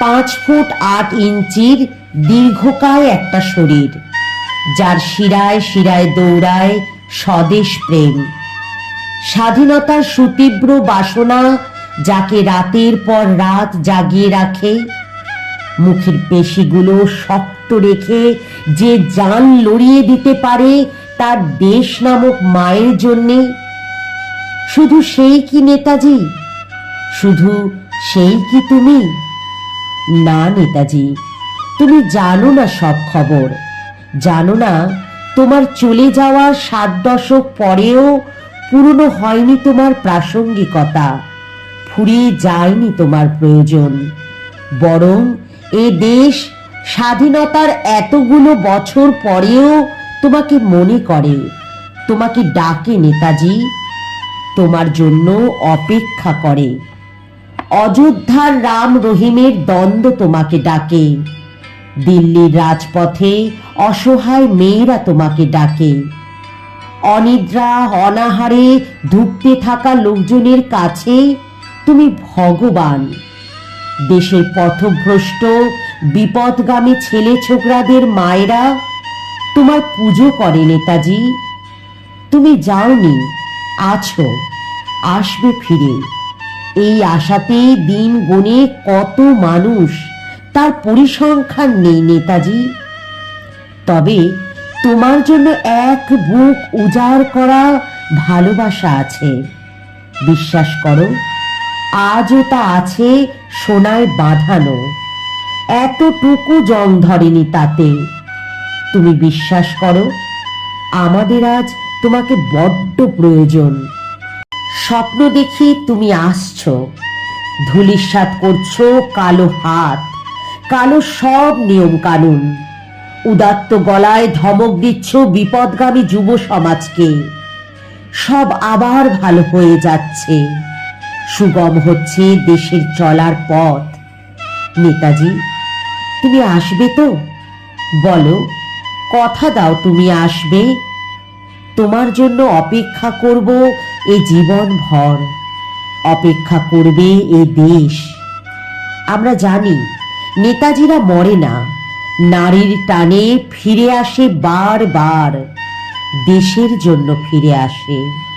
পাঁচ ফুট আট ইঞ্চির দীর্ঘকায় একটা শরীর, যার শিরায় শিরায় দৌড়ায় স্বদেশ প্রেম। স্বাধীনতার সুতীব্র বাসনা যাকে রাতের পর রাত জাগিয়ে রাখে, মুখের পেশিগুলো শক্ত রেখে যে জান লড়িয়ে দিতে পারে তার দেশ নামক মায়ের জন্যে। শুধু সেই কি নেতাজি? শুধু সেই কি তুমি? না নেতাজি, তুমি জানো না সব খবর। জানো না, তোমার চলে যাওয়ার সাত দশক পরেও পুরনো হয়নি তোমার প্রাসঙ্গিকতা, ফুরিয়ে যায়নি তোমার প্রয়োজন। বরং এ দেশ স্বাধীনতার এতগুলো বছর পরেও তোমাকে মনে করে, তোমাকে ডাকে নেতাজি, তোমার জন্য অপেক্ষা করে। অযোধ্যার রাম রহিমের দ্বন্দ্ব তোমাকে ডাকে। দিল্লির রাজপথে অসহায় মেয়েরা তোমাকে ডাকে। অনিদ্রা, অনাহারে ধুঁকতে থাকা লোকজনের কাছে তুমি ভগবান। দেশের পথভ্রষ্ট, বিপদগামী ছেলে ছোকরাদের মায়েরা তোমার পুজো করে নেতাজি। তুমি যাওনি, আছো, আসবে ফিরে। এই আশাতে দিন গুনে কত মানুষ। তার পরিসংখ্যান নেই নেতাজি। তবে তোমার জন্য এক বুক উজাড় করা ভালোবাসা আছে। বিশ্বাস করো, আজও তা আছে সোনায় বাঁধানো। এতটুকু জং ধরেনি তাতে। তুমি বিশ্বাস করো, আমাদের আজ তোমাকে বড্ড প্রয়োজন। স্বপ্ন দেখি তুমি আসছো। ধুলিস্বাদ করছ কালো হাত, কালো সব নিয়ম কানুন। উদাত্ত গলায় ধমক দিচ্ছ বিপদগামী যুব সমাজকে। সব আবার ভালো হয়ে যাচ্ছে। সুগম হচ্ছে দেশের চলার পথ। নেতাজি, তুমি আসবে তো? বলো, কথা দাও তুমি আসবে। তোমার জন্য অপেক্ষা করব এ জীবন ভর। অপেক্ষা করবে এ দেশ। আমরা জানি, নেতাজিরা মরে না। নারীর টানে ফিরে আসে বার বার দেশের জন্য ফিরে আসে।